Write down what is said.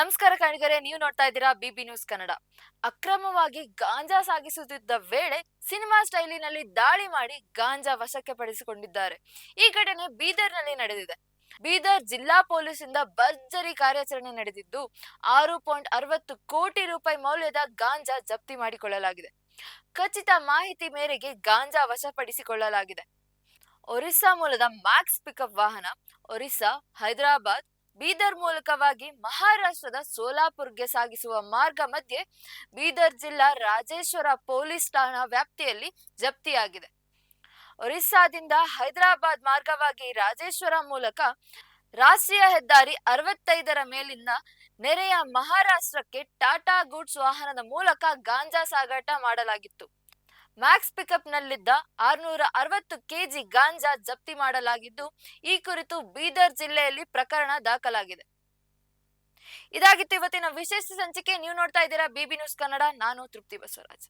ನಮಸ್ಕಾರ ಕಣಿಗರೆ ನೀವು ನೋಡ್ತಾ ಇದ್ದೀರಾ ಬಿಬಿ ನ್ಯೂಸ್ ಕನ್ನಡ. ಅಕ್ರಮವಾಗಿ ಗಾಂಜಾ ಸಾಗಿಸುತ್ತಿದ್ದ ವೇಳೆ ಸಿನಿಮಾ ಸ್ಟೈಲಿನಲ್ಲಿ ದಾಳಿ ಮಾಡಿ ಗಾಂಜಾ ವಶಕ್ಕೆ ಪಡಿಸಿಕೊಂಡಿದ್ದಾರೆ. ಈ ಘಟನೆ ಬೀದರ್ನಲ್ಲಿ ನಡೆದಿದೆ. ಬೀದರ್ ಜಿಲ್ಲಾ ಪೊಲೀಸಿಂದ ಭರ್ಜರಿ ಕಾರ್ಯಾಚರಣೆ ನಡೆದಿದ್ದು, ಆರು ಪಾಯಿಂಟ್ ಅರವತ್ತು ಕೋಟಿ ರೂಪಾಯಿ ಮೌಲ್ಯದ ಗಾಂಜಾ ಜಪ್ತಿ ಮಾಡಿಕೊಳ್ಳಲಾಗಿದೆ. ಖಚಿತ ಮಾಹಿತಿ ಮೇರೆಗೆ ಗಾಂಜಾ ವಶಪಡಿಸಿಕೊಳ್ಳಲಾಗಿದೆ. ಒರಿಸ್ಸಾ ಮೂಲದ ಮ್ಯಾಕ್ಸ್ ಪಿಕಪ್ ವಾಹನ, ಒರಿಸ್ಸಾ, ಹೈದರಾಬಾದ್ ಬೀದರ್ ಮೂಲಕವಾಗಿ ಮಹಾರಾಷ್ಟ್ರದ ಸೋಲಾಪುರ್ಗೆ ಸಾಗಿಸುವ ಮಾರ್ಗ ಮಧ್ಯೆ ಬೀದರ್ ಜಿಲ್ಲಾ ರಾಜೇಶ್ವರ ಪೊಲೀಸ್ ಠಾಣಾ ವ್ಯಾಪ್ತಿಯಲ್ಲಿ ಜಪ್ತಿಯಾಗಿದೆ. ಒರಿಸ್ಸಾದಿಂದ ಹೈದರಾಬಾದ್ ಮಾರ್ಗವಾಗಿ ರಾಜೇಶ್ವರ ಮೂಲಕ ರಾಷ್ಟ್ರೀಯ ಹೆದ್ದಾರಿ ಅರವತ್ತೈದರ ಮೇಲಿನ ನೆರೆಯ ಮಹಾರಾಷ್ಟ್ರಕ್ಕೆ ಟಾಟಾ ಗೂಡ್ಸ್ ವಾಹನದ ಮೂಲಕ ಗಾಂಜಾ ಸಾಗಾಟ ಮಾಡಲಾಗಿತ್ತು. ಮ್ಯಾಕ್ಸ್ ಪಿಕಪ್ನಲ್ಲಿದ್ದ ಆರುನೂರ ಅರವತ್ತು ಕೆಜಿ ಗಾಂಜಾ ಜಪ್ತಿ ಮಾಡಲಾಗಿದ್ದು, ಈ ಕುರಿತು ಬೀದರ್ ಜಿಲ್ಲೆಯಲ್ಲಿ ಪ್ರಕರಣ ದಾಖಲಾಗಿದೆ. ಇದಾಗಿತ್ತು ಇವತ್ತಿನ ವಿಶೇಷ ಸಂಚಿಕೆ. ನೀವು ನೋಡ್ತಾ ಇದ್ದೀರಾ ಬಿಬಿ ನ್ಯೂಸ್ ಕನ್ನಡ ನಾನು ತೃಪ್ತಿ ಬಸವರಾಜ್.